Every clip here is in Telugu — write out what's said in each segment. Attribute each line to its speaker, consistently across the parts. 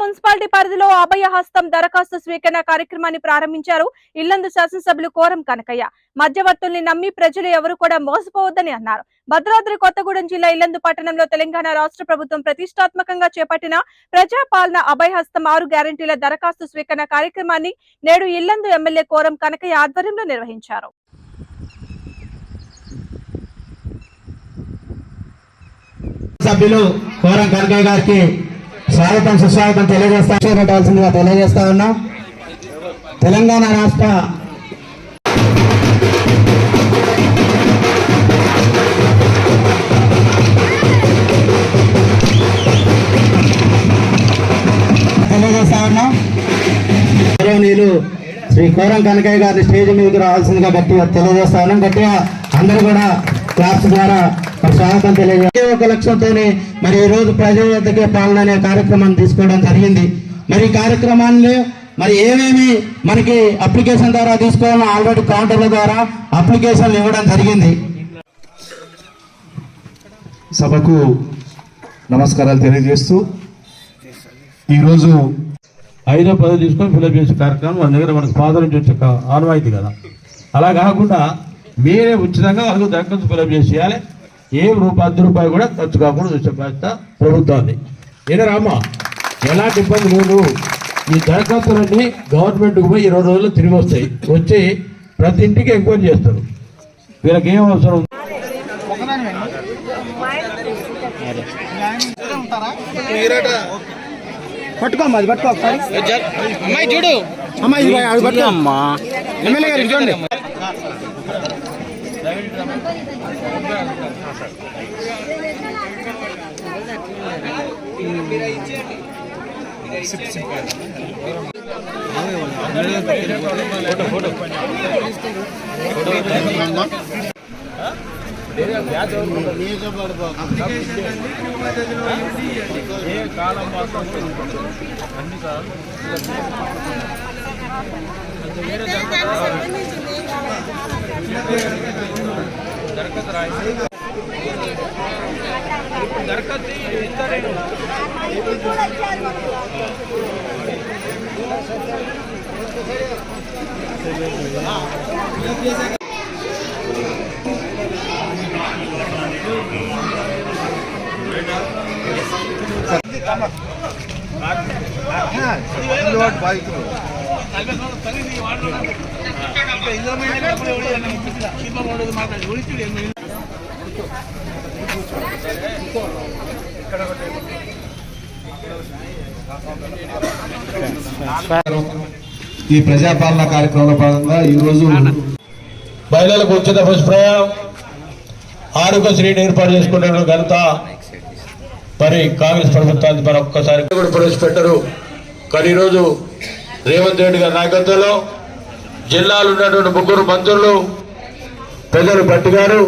Speaker 1: మున్సిపాలిటీ పరిధిలో అభయ హస్తం దరఖాస్తు స్వీకరణ కార్యక్రమాన్ని ప్రారంభించారు ఇల్లందు శాసనసభ్యులు కోరం కనకయ్య. మధ్యవర్తుల్ని నమ్మి ప్రజలు ఎవరు కూడా మోసపోవద్దని అన్నారు. భద్రాద్రి కొత్తగూడెం జిల్లా ఇల్లందు పట్టణంలో తెలంగాణ రాష్ట్ర ప్రభుత్వం ప్రతిష్టాత్మకంగా చేపట్టిన ప్రజాపాలన అభయహస్తం ఆరు గ్యారంటీల దరఖాస్తు స్వీకరణ కార్యక్రమాన్ని నేడు ఇల్లందు ఎమ్మెల్యే కోరం కనకయ్య ఆధ్వర్యంలో నిర్వహించారు.
Speaker 2: సభ్యులు కోరం కనకయ్య గారికి స్వాగతం సుస్వాగతం తెలియజేస్తా తెలియజేస్తా ఉన్నాం. తెలంగాణ రాష్ట్ర తెలియజేస్తా ఉన్నాం. గౌరవనీయులు శ్రీ కోరం కనకయ్య గారి స్టేజ్ మీదకి రావాల్సిందిగా గట్టిగా తెలియజేస్తా ఉన్నాం. గట్టిగా అందరూ కూడా క్లాప్స్ ద్వారా స్వాగతం తెలియజేస్తే ఒక లక్ష్యంతోనే మరి ఈ రోజు ప్రజల వద్దకే పాలన అనే కార్యక్రమాన్ని తీసుకోవడం జరిగింది. మరి ఈ కార్యక్రమాన్ని మరి ఏమేమి మనకి అప్లికేషన్ ద్వారా తీసుకోవాలో ఆల్రెడీ కౌంటర్ల ద్వారా అప్లికేషన్లు ఇవ్వడం జరిగింది.
Speaker 3: సభకు నమస్కారాలు తెలియజేస్తూ ఈరోజు
Speaker 4: ఐదో పదో తీసుకొని ఫిలప్ చేసే కార్యక్రమం మన దగ్గర మనకు ఫాదర్ నుంచి వచ్చే ఆనవాయితీ కదా. అలా కాకుండా మీరే ఉచితంగా వాళ్ళకు దరఖాస్తు ఫిలప్ చేసి ఇవ్వాలి ఏ రూపాయి అర్ధ రూపాయి కూడా ఖర్చు కాకుండా చూసే బాధ్యత ప్రభుత్వాన్ని. ఏనా రామా ఎలాంటి ఇబ్బంది లేదు. ఈ దరఖాస్తులన్నీ గవర్నమెంట్కి పోయి ఇరవై రోజుల్లో తిరిగి వస్తాయి. వచ్చి ప్రతి ఇంటికి ఎంక్వైరీ చేస్తారు. వీళ్ళకి ఏం అవసరం? ఉంది?
Speaker 2: పట్టుకో అది పట్టుకో అమ్మాయి చూడు. అమ్మాయి ఫోటో ఫోటో ఫోటో ఏ కాలం మాత్రం అన్ని కాలం వేరే దాంట్లో అది పట్టుకో అమ్మా ఎమ్మెల్యే గారు చూడండి
Speaker 3: ఈ ప్రజాపాలన కార్యక్రమంలో భాగంగా ఈరోజు
Speaker 4: మహిళలకు ఉచిత బస్ ఆరోగ్య ఆరోగ్యశ్రీని ఏర్పాటు చేసుకున్న ఘనత మరి కాంగ్రెస్ ప్రభుత్వాన్ని మరి ఒక్కసారి కూడా ప్రవేశపెట్టరు. కానీ ఈరోజు రేవంత్ రెడ్డి గారి నాయకత్వంలో జిల్లాలో ఉన్నటువంటి ముగ్గురు మంత్రులు ప్రజలు పట్టిగారు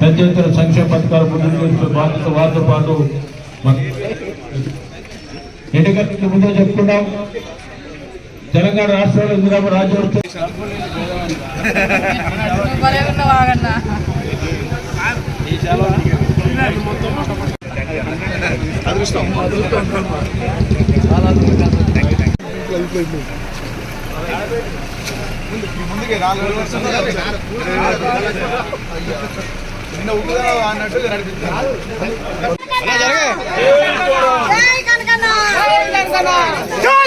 Speaker 4: పెద్ద ఎత్తున సంక్షేమ పథకాలు ముందుకు బాధ్యత వారితో పాటు ఎన్నికలకు ముందే చెప్పుకున్నాం తెలంగాణ రాష్ట్రంలో ఇందిరామ రాజ్యం వస్తే
Speaker 5: జై కనకన్న జై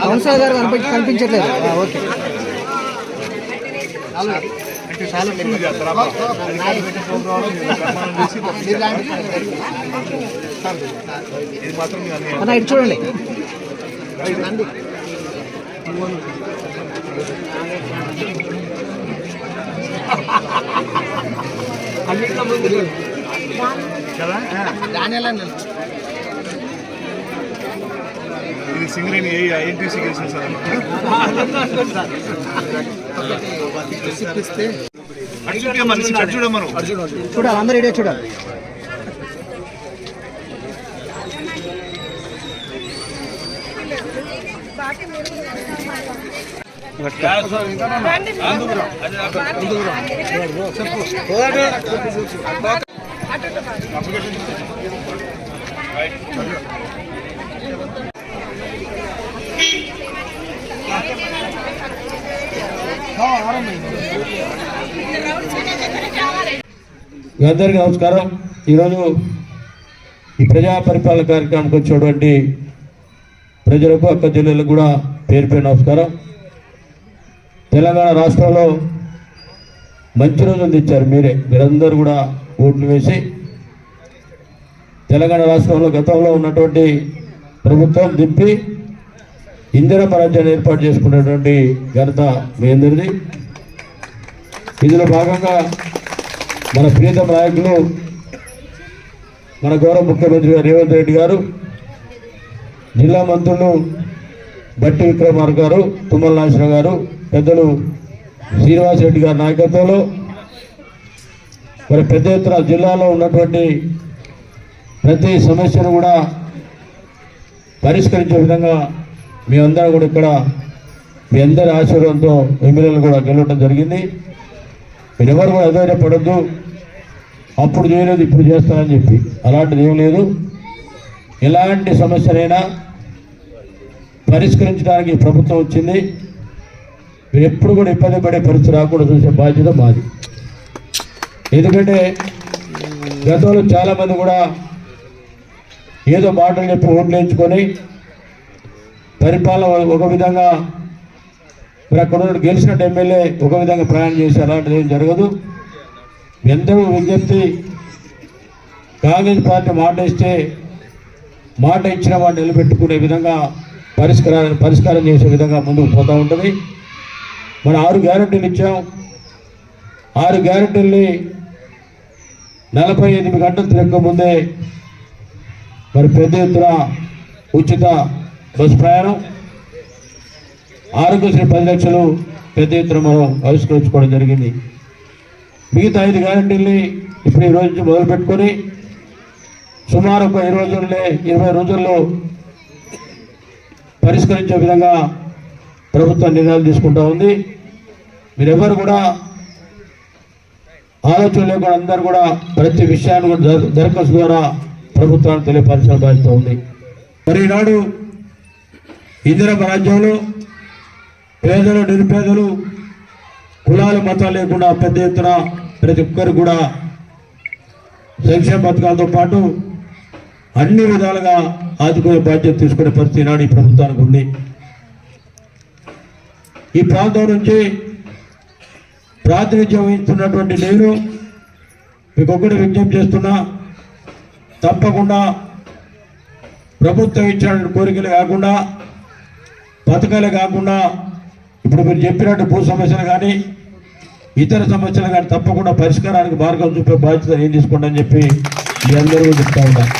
Speaker 2: కౌన్సిలర్ గారు కనిపించి కనిపించట్లేదు. ఆ, ఓకే. అన్న ఇటు చూడండి.
Speaker 3: ఇది సింగరేణి ఎన్టీసీ గెలిచిన సార్? అటు చూడమను అటు చూడమను
Speaker 2: చూడాలి అందరు ఇడే చూడాలి.
Speaker 4: మీ అందరికీ నమస్కారం. ఈరోజు ఈ ప్రజా పరిపాలన కార్యక్రమానికి వచ్చేటువంటి ప్రజలకు అక్క జిల్లాలకు కూడా పేరు పేరు నమస్కారం. తెలంగాణ రాష్ట్రంలో మంచి రోజులు తెచ్చారు మీరే. మీరందరూ కూడా ఓట్లు వేసి తెలంగాణ రాష్ట్రంలో గతంలో ఉన్నటువంటి ప్రభుత్వం దింపి ఇందిర పరాజ్యాన్ని ఏర్పాటు చేసుకున్నటువంటి ఘనత మీ అందరిది. ఇందులో భాగంగా మన ప్రియతమ నాయకులు మన గౌరవ ముఖ్యమంత్రి గారు రేవంత్ రెడ్డి గారు జిల్లా మంత్రులు బట్టి విక్రమార్ గారు తుమ్మల నాగేశ్వర గారు పెద్దలు శ్రీనివాస్ రెడ్డి గారి నాయకత్వంలో మరి పెద్ద ఎత్తున జిల్లాలో ఉన్నటువంటి ప్రతి సమస్యను కూడా పరిష్కరించే విధంగా మీ అందరూ కూడా ఇక్కడ మీ అందరి ఆశీర్వాదంతో ఎమ్మెల్యేలు కూడా గెలవడం జరిగింది. మీరెవరు కూడా పడద్దు. అప్పుడు చేయలేదు ఇప్పుడు చేస్తానని చెప్పి. అలాంటిది ఏం లేదు. ఎలాంటి సమస్యనైనా పరిష్కరించడానికి ప్రభుత్వం వచ్చింది. మీరు ఎప్పుడు కూడా ఇబ్బంది పడే పరిస్థితి రాకుండా చూసే బాధ్యత మాది. ఎందుకంటే గతంలో చాలామంది కూడా ఏదో మాటలు చెప్పి ఓట్లు వేయించుకొని పరిపాలన ఒక విధంగా మరి అక్కడ ఉన్న గెలిచినట్టు ఎమ్మెల్యే ఒక విధంగా ప్రయాణం చేసి అలాంటిది ఏం జరగదు. ఎంతో విజ్ఞప్తి. కాంగ్రెస్ పార్టీ మాట ఇస్తే మాట ఇచ్చిన వాడిని నిలబెట్టుకునే విధంగా పరిష్కారాన్ని పరిష్కారం చేసే విధంగా ముందుకు పోతూ ఉంటుంది. మనం ఆరు గ్యారెంటీలు ఇచ్చాం. ఆరు గ్యారెంటీల్ని నలభై ఎనిమిది గంటలు తిరగకముందే మరి పెద్ద ఎత్తున ఉచిత బస్సు ప్రయాణం. ఆరోగ్యశ్రీ పది లక్షలు పెద్ద ఎత్తున మనం ఆవిష్కరించుకోవడం జరిగింది. మిగతా ఐదు గ్యారంటీల్ని ఇప్పుడు ఈ రోజు నుంచి మొదలు పెట్టుకొని సుమారు ఒక ఇరవై రోజుల్లో ఇరవై రోజుల్లో పరిష్కరించే విధంగా ప్రభుత్వం నిర్ణయాలు తీసుకుంటా ఉంది. మీరెవరు కూడా ఆలోచన లేకుండా అందరూ కూడా ప్రతి విషయాన్ని కూడా దరఖాస్తు ద్వారా ప్రభుత్వానికి తెలియపరచాల్సిన బాధ్యత ఉంది. మరి ఈనాడు ఇందిరమ్మ రాజ్యంలో పేదలు నిరుపేదలు కులాలు మతాలు లేకుండా పెద్ద ఎత్తున ప్రతి ఒక్కరు కూడా సంక్షేమ పథకాలతో పాటు అన్ని విధాలుగా ఆదుకునే బాధ్యత తీసుకునే పరిస్థితి ఈనాడు ఈ ప్రభుత్వానికి ఉంది. ఈ ప్రాంతం నుంచి ప్రాతినిధ్యం వహిస్తున్నటువంటి నేను మీకు ఒకటి విజ్ఞప్తి చేస్తున్నా తప్పకుండా ప్రభుత్వం ఇచ్చిన కోరికలు కాకుండా పథకాలే కాకుండా ఇప్పుడు మీరు చెప్పినట్టు భూ సమస్యలు కానీ ఇతర సమస్యలు కానీ తప్పకుండా పరిష్కారానికి మార్గం చూపే బాధ్యత ఏం తీసుకోండి అని చెప్పి మీ అందరూ చెప్తా ఉన్నారు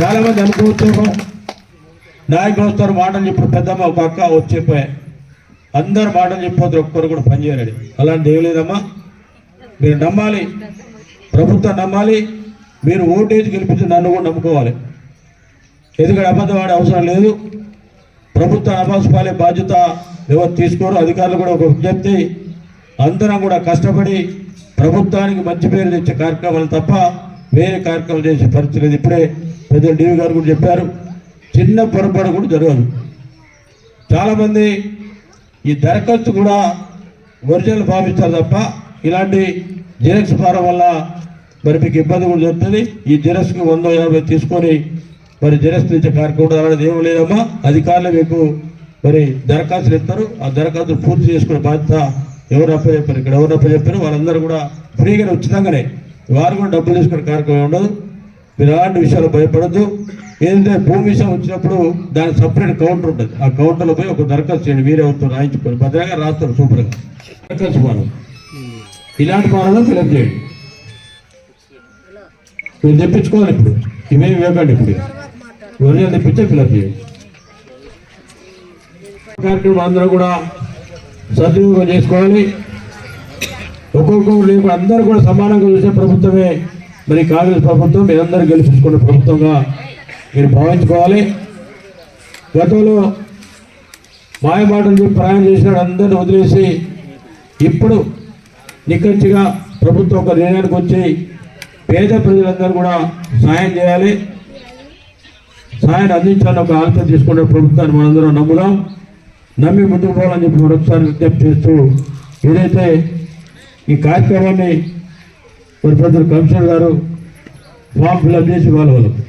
Speaker 4: చాలా మంది అనుకోవచ్చేమో నాయకులు వస్తారు మాటలు చెప్పిన పెద్దమ్మ ఒక అక్క వచ్చేపోయా అందరు మాటలు చెప్పిపోతే ఒక్కరు కూడా పనిచేయాలి అలాంటి ఏం లేదమ్మా. మీరు నమ్మాలి ప్రభుత్వం నమ్మాలి మీరు ఓటేజ్ గెలిపించి నన్ను కూడా నమ్ముకోవాలి. ఎందుకంటే అబద్ధం ఆడే అవసరం లేదు. ప్రభుత్వ అభాసుపాలే బాధ్యత ఎవరు తీసుకోరు అధికారులు కూడా ఒక విజ్ఞప్తి. అందరం కూడా కష్టపడి ప్రభుత్వానికి మంచి పేరు తెచ్చే కార్యక్రమాలు తప్ప వేరే కార్యక్రమాలు చేసే పరిస్థితి లేదు. ఇప్పుడే పెద్దలు డివి గారు కూడా చెప్పారు. చిన్న పొరపాటు కూడా జరగదు. చాలామంది ఈ దరఖాస్తు కూడా ఒరిజినల్ భావిస్తారు తప్ప ఇలాంటి జిరాక్స్ ఫారం వల్ల మరి మీకు ఇబ్బంది కూడా జరుగుతుంది. ఈ జిరాక్స్కి వంద యాభై తీసుకొని మరి జిరాక్స్ కార్యక్రమం అనేది ఏం లేదమ్మా. అధికారులు మీకు మరి దరఖాస్తులు ఇస్తారు. ఆ దరఖాస్తులు పూర్తి చేసుకునే బాధ్యత ఎవరు అప్పచెప్పారు ఇక్కడ ఎవరు అప్పచెప్పారు వాళ్ళందరూ కూడా ఫ్రీగానే ఉచితంగానే. వారు కూడా డబ్బులు తీసుకునే కార్యక్రమం ఉండదు. మీరు అలాంటి విషయాలు భయపడద్దు. ఏంటంటే భూమి విషయం వచ్చినప్పుడు దాని సపరేట్ కౌంటర్ ఉంటుంది. ఆ కౌంటర్లో పోయి ఒక దరఖాస్తు చేయండి. మీరే అవుతారు రాయించుకొని భద్రంగా రాస్తారు సూపర్గా. దరఖాస్తు మనం ఇలాంటి మనం ఫిలప్ చేయండి. మీరు తెప్పించుకోవాలి ఇప్పుడు. ఇవేమి ఇవ్వకండి ఇప్పుడు. ఇవన్నీ తెప్పించే ఫిలప్ చేయండి కార్యక్రమం అందరూ కూడా సద్వినియోగం చేసుకోవాలి. ఒక్కొక్కరు లేకుండా అందరూ కూడా సమానంగా చూసే ప్రభుత్వమే. మరి కాంగ్రెస్ ప్రభుత్వం మీరందరూ గెలిపించుకున్న ప్రభుత్వంగా మీరు భావించుకోవాలి. గతంలో మాయమాటలు చెప్పి ప్రయాణం చేసిన అందరిని వదిలేసి ఇప్పుడు నిక్కచ్చిగా ప్రభుత్వం ఒక నిర్ణయానికి వచ్చి పేద ప్రజలందరూ కూడా సాయం చేయాలి. సాయాన్ని అందించాలని ఒక ఆలోచన తీసుకునే ప్రభుత్వాన్ని మనందరం నమ్ముదాం. నమ్మి ముందుకు పోవాలని చెప్పి మరొకసారి విజ్ఞప్తి చేస్తూ ఏదైతే ఈ కార్యక్రమాన్ని మరి పెద్దలు కమిషనర్ గారు ఫామ్ ఫిల్అప్ చేసి ఇవ్వాలి వాళ్ళకు